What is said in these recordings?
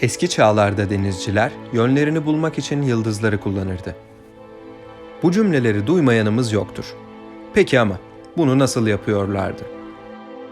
Eski çağlarda denizciler yönlerini bulmak için yıldızları kullanırdı. Bu cümleleri duymayanımız yoktur. Peki ama bunu nasıl yapıyorlardı?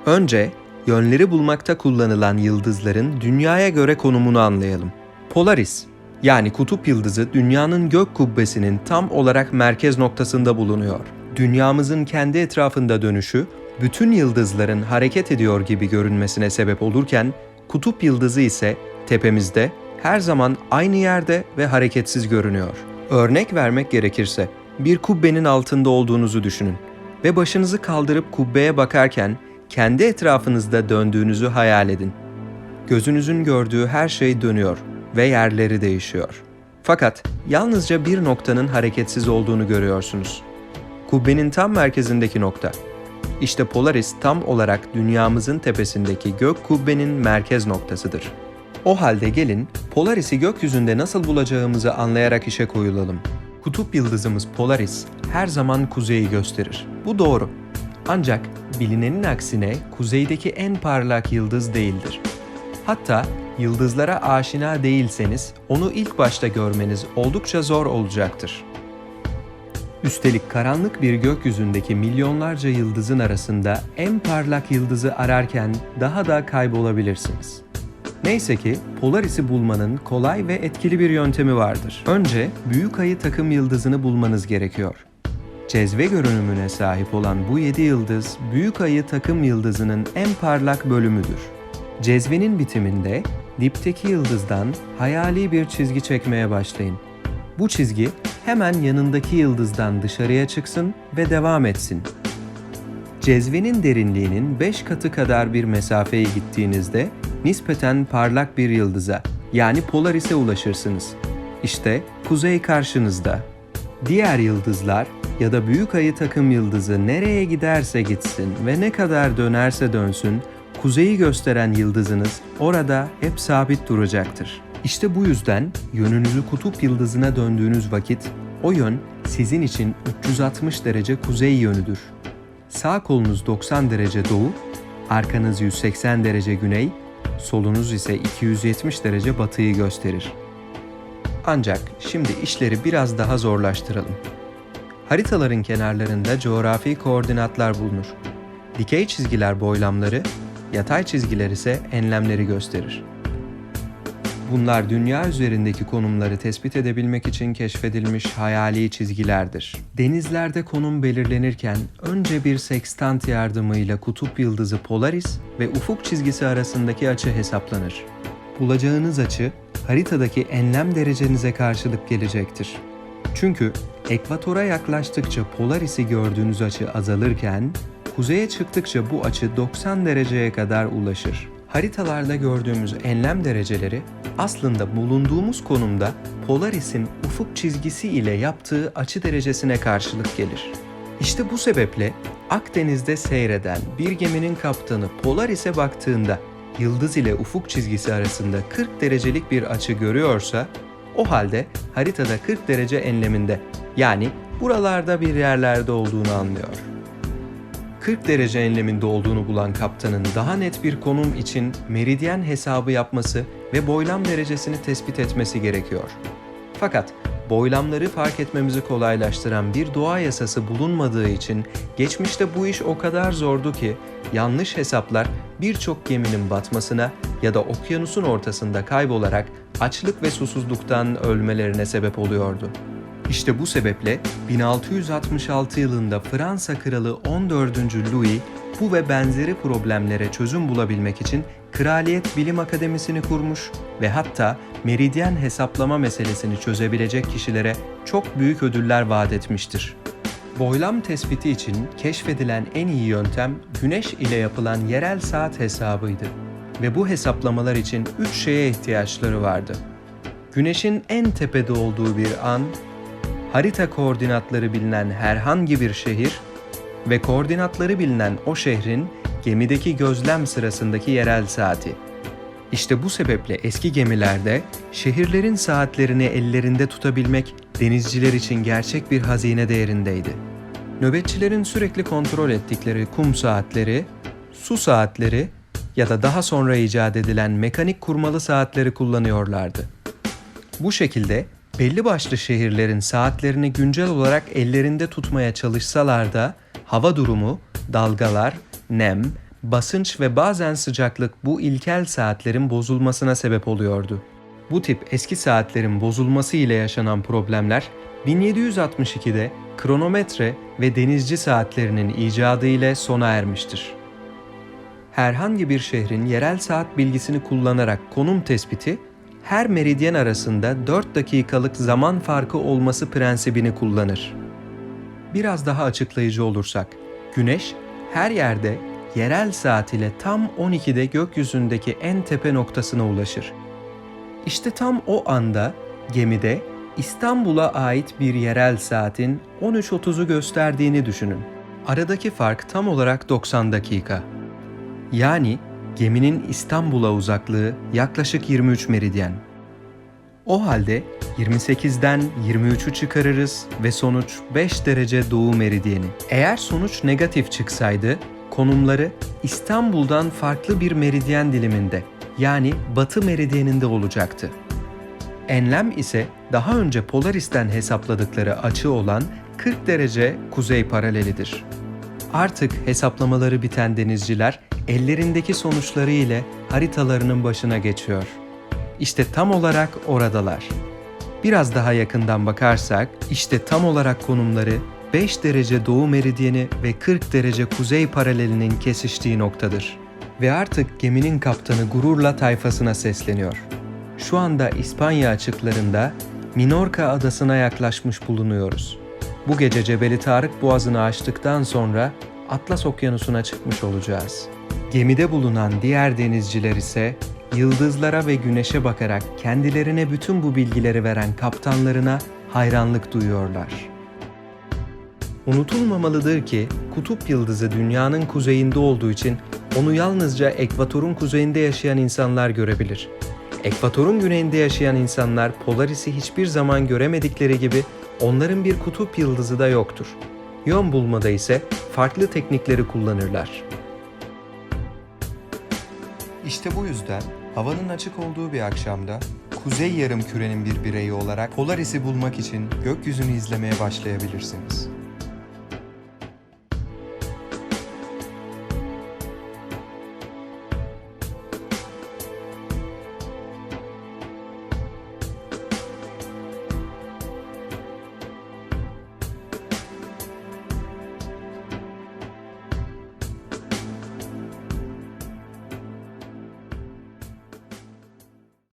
Önce yönleri bulmakta kullanılan yıldızların dünyaya göre konumunu anlayalım. Polaris yani kutup yıldızı dünyanın gök kubbesinin tam olarak merkez noktasında bulunuyor. Dünyamızın kendi etrafında dönüşü bütün yıldızların hareket ediyor gibi görünmesine sebep olurken kutup yıldızı ise tepemizde her zaman aynı yerde ve hareketsiz görünüyor. Örnek vermek gerekirse bir kubbenin altında olduğunuzu düşünün ve başınızı kaldırıp kubbeye bakarken kendi etrafınızda döndüğünüzü hayal edin. Gözünüzün gördüğü her şey dönüyor ve yerleri değişiyor. Fakat yalnızca bir noktanın hareketsiz olduğunu görüyorsunuz. Kubbenin tam merkezindeki nokta. İşte Polaris tam olarak dünyamızın tepesindeki gök kubbenin merkez noktasıdır. O halde gelin Polaris'i gökyüzünde nasıl bulacağımızı anlayarak işe koyulalım. Kutup yıldızımız Polaris her zaman kuzeyi gösterir. Bu doğru. Ancak bilinenin aksine kuzeydeki en parlak yıldız değildir. Hatta yıldızlara aşina değilseniz onu ilk başta görmeniz oldukça zor olacaktır. Üstelik karanlık bir gökyüzündeki milyonlarca yıldızın arasında en parlak yıldızı ararken daha da kaybolabilirsiniz. Neyse ki Polaris'i bulmanın kolay ve etkili bir yöntemi vardır. Önce büyük ayı takım yıldızını bulmanız gerekiyor. Cezve görünümüne sahip olan bu 7 yıldız büyük ayı takım yıldızının en parlak bölümüdür. Cezvenin bitiminde dipteki yıldızdan hayali bir çizgi çekmeye başlayın. Bu çizgi hemen yanındaki yıldızdan dışarıya çıksın ve devam etsin. Cezvenin derinliğinin 5 katı kadar bir mesafeye gittiğinizde nispeten parlak bir yıldıza yani Polaris'e ulaşırsınız. İşte kuzey karşınızda. Diğer yıldızlar ya da büyük ayı takım yıldızı nereye giderse gitsin ve ne kadar dönerse dönsün kuzeyi gösteren yıldızınız orada hep sabit duracaktır. İşte bu yüzden yönünüzü kutup yıldızına döndüğünüz vakit o yön sizin için 360 derece kuzey yönüdür. Sağ kolunuz 90 derece doğu, arkanız 180 derece güney, solunuz ise 270 derece batıyı gösterir. Ancak şimdi işleri biraz daha zorlaştıralım. Haritaların kenarlarında coğrafi koordinatlar bulunur. Dikey çizgiler boylamları, yatay çizgiler ise enlemleri gösterir. Bunlar dünya üzerindeki konumları tespit edebilmek için keşfedilmiş hayali çizgilerdir. Denizlerde konum belirlenirken önce bir sekstant yardımıyla kutup yıldızı Polaris ve ufuk çizgisi arasındaki açı hesaplanır. Bulacağınız açı haritadaki enlem derecenize karşılık gelecektir. Çünkü ekvatora yaklaştıkça Polaris'i gördüğünüz açı azalırken kuzeye çıktıkça bu açı 90 dereceye kadar ulaşır. Haritalarda gördüğümüz enlem dereceleri aslında bulunduğumuz konumda Polaris'in ufuk çizgisi ile yaptığı açı derecesine karşılık gelir. İşte bu sebeple Akdeniz'de seyreden bir geminin kaptanı Polaris'e baktığında yıldız ile ufuk çizgisi arasında 40 derecelik bir açı görüyorsa o halde haritada 40 derece enleminde yani buralarda bir yerlerde olduğunu anlıyor. 40 derece enleminde olduğunu bulan kaptanın daha net bir konum için meridyen hesabı yapması ve boylam derecesini tespit etmesi gerekiyor. Fakat boylamları fark etmemizi kolaylaştıran bir doğa yasası bulunmadığı için geçmişte bu iş o kadar zordu ki yanlış hesaplar birçok geminin batmasına ya da okyanusun ortasında kaybolarak açlık ve susuzluktan ölmelerine sebep oluyordu. İşte bu sebeple 1666 yılında Fransa Kralı 14. Louis bu ve benzeri problemlere çözüm bulabilmek için Kraliyet Bilim Akademisi'ni kurmuş ve hatta meridyen hesaplama meselesini çözebilecek kişilere çok büyük ödüller vaat etmiştir. Boylam tespiti için keşfedilen en iyi yöntem güneş ile yapılan yerel saat hesabıydı ve bu hesaplamalar için üç şeye ihtiyaçları vardı. Güneşin en tepede olduğu bir an, harita koordinatları bilinen herhangi bir şehir ve koordinatları bilinen o şehrin gemideki gözlem sırasındaki yerel saati. İşte bu sebeple eski gemilerde şehirlerin saatlerini ellerinde tutabilmek denizciler için gerçek bir hazine değerindeydi. Nöbetçilerin sürekli kontrol ettikleri kum saatleri, su saatleri ya da daha sonra icat edilen mekanik kurmalı saatleri kullanıyorlardı. Bu şekilde belli başlı şehirlerin saatlerini güncel olarak ellerinde tutmaya çalışsalar da hava durumu, dalgalar, nem, basınç ve bazen sıcaklık bu ilkel saatlerin bozulmasına sebep oluyordu. Bu tip eski saatlerin bozulması ile yaşanan problemler 1762'de kronometre ve denizci saatlerinin icadı ile sona ermiştir. Herhangi bir şehrin yerel saat bilgisini kullanarak konum tespiti, her meridyen arasında 4 dakikalık zaman farkı olması prensibini kullanır. Biraz daha açıklayıcı olursak, Güneş her yerde yerel saat ile tam 12'de gökyüzündeki en tepe noktasına ulaşır. İşte tam o anda gemide İstanbul'a ait bir yerel saatin 13.30'u gösterdiğini düşünün. Aradaki fark tam olarak 90 dakika. Yani geminin İstanbul'a uzaklığı yaklaşık 23 meridyen. O halde 28'den 23'ü çıkarırız ve sonuç 5 derece doğu meridyeni. Eğer sonuç negatif çıksaydı konumları İstanbul'dan farklı bir meridyen diliminde yani batı meridyeninde olacaktı. Enlem ise daha önce Polaris'ten hesapladıkları açı olan 40 derece kuzey paralelidir. Artık hesaplamaları biten denizciler ellerindeki sonuçları ile haritalarının başına geçiyor. İşte tam olarak oradalar. Biraz daha yakından bakarsak işte tam olarak konumları 5 derece doğu meridyeni ve 40 derece kuzey paralelinin kesiştiği noktadır. Ve artık geminin kaptanı gururla tayfasına sesleniyor. Şu anda İspanya açıklarında Minorca adasına yaklaşmış bulunuyoruz. Bu gece Cebeli Tarık Boğazı'nı aştıktan sonra Atlas Okyanusu'na çıkmış olacağız. Gemide bulunan diğer denizciler ise yıldızlara ve güneşe bakarak kendilerine bütün bu bilgileri veren kaptanlarına hayranlık duyuyorlar. Unutulmamalıdır ki kutup yıldızı dünyanın kuzeyinde olduğu için onu yalnızca ekvatorun kuzeyinde yaşayan insanlar görebilir. Ekvatorun güneyinde yaşayan insanlar Polaris'i hiçbir zaman göremedikleri gibi onların bir kutup yıldızı da yoktur. Yön bulmada ise farklı teknikleri kullanırlar. İşte bu yüzden havanın açık olduğu bir akşamda kuzey yarım kürenin bir bireyi olarak Polaris'i bulmak için gökyüzünü izlemeye başlayabilirsiniz.